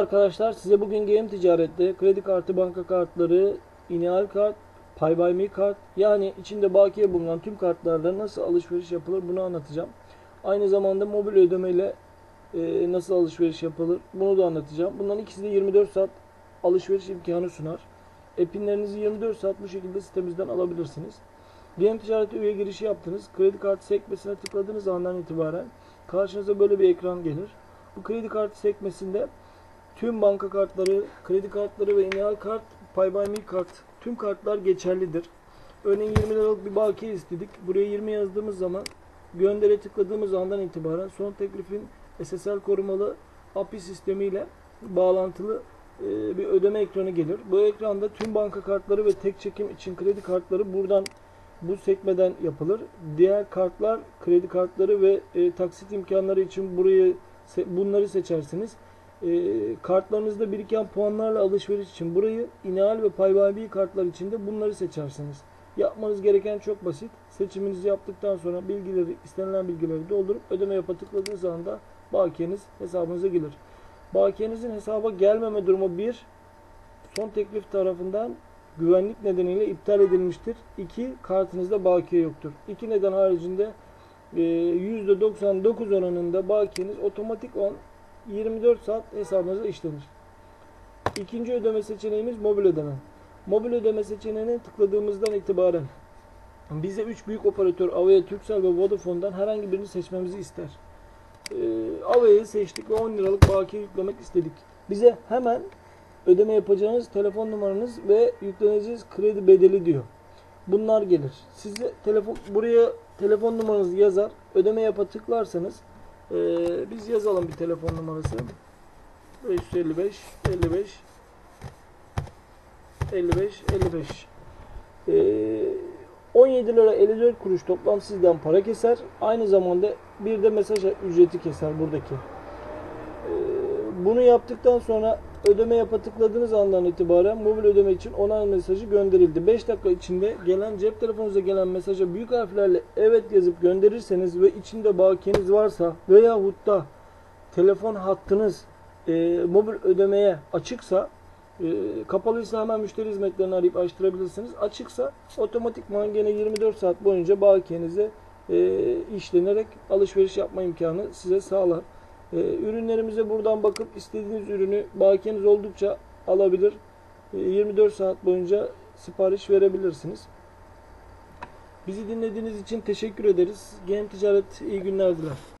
Arkadaşlar size bugün game ticarette kredi kartı, banka kartları, inial kart, pay by me kart yani içinde bakiye bulunan tüm kartlarla nasıl alışveriş yapılır bunu anlatacağım. Aynı zamanda mobil ödemeyle e, nasıl alışveriş yapılır bunu da anlatacağım. Bunların ikisi de 24 saat alışveriş imkanı sunar. Epinlerinizi 24 saat bu şekilde sitemizden alabilirsiniz. Game ticarete üye girişi yaptınız. Kredi kartı sekmesine tıkladığınız andan itibaren karşınıza böyle bir ekran gelir. Bu kredi kartı sekmesinde Tüm banka kartları, kredi kartları ve inial kart, pay by me kart, tüm kartlar geçerlidir. Örneğin 20 liralık bir bakiye istedik. Buraya 20 yazdığımız zaman göndere tıkladığımız andan itibaren son teklifin SSL korumalı API sistemiyle bağlantılı e, bir ödeme ekranı gelir. Bu ekranda tüm banka kartları ve tek çekim için kredi kartları buradan bu sekmeden yapılır. Diğer kartlar, kredi kartları ve e, taksit imkanları için burayı bunları seçersiniz. E, kartlarınızda biriken puanlarla alışveriş için burayı inial ve pay by me kartlar için de bunları seçersiniz. Yapmanız gereken çok basit. Seçiminizi yaptıktan sonra bilgileri, istenilen bilgileri doldurup ödeme yapa tıkladığınız anda bakiyeniz hesabınıza gelir. Bakiyenizin hesaba gelmeme durumu 1. Son teklif tarafından güvenlik nedeniyle iptal edilmiştir. 2. Kartınızda bakiye yoktur. 2 neden haricinde e, %99 oranında bakiyeniz otomatik on 24 saat hesabınıza işlenir. İkinci ödeme seçeneğimiz mobil ödeme. Mobil ödeme seçeneğine tıkladığımızdan itibaren bize 3 büyük operatör Avaya, Turkcell ve Vodafone'dan herhangi birini seçmemizi ister. Ee, Avaya'yı seçtik ve 10 liralık bakiye yüklemek istedik. Bize hemen ödeme yapacağınız telefon numaranız ve yükleneceğiniz kredi bedeli diyor. Bunlar gelir. Size telefon buraya telefon numaranızı yazar. Ödeme yapa tıklarsanız ee, biz yazalım bir telefon numarası. 555 55 55 55. Ee, 17 lira 54 kuruş toplam sizden para keser. Aynı zamanda bir de mesaj ücreti keser buradaki. Ee, bunu yaptıktan sonra ödeme yapa tıkladığınız andan itibaren mobil ödeme için onay mesajı gönderildi. 5 dakika içinde gelen cep telefonunuza gelen mesaja büyük harflerle evet yazıp gönderirseniz ve içinde bakiyeniz varsa veyahut da telefon hattınız e, mobil ödemeye açıksa e, kapalıysa hemen müşteri hizmetlerini arayıp açtırabilirsiniz. Açıksa otomatikman gene 24 saat boyunca bakiyenize e, işlenerek alışveriş yapma imkanı size sağlar. E, ürünlerimize buradan bakıp istediğiniz ürünü bakiyeniz oldukça alabilir. E, 24 saat boyunca sipariş verebilirsiniz. Bizi dinlediğiniz için teşekkür ederiz. Game Ticaret iyi günler diler.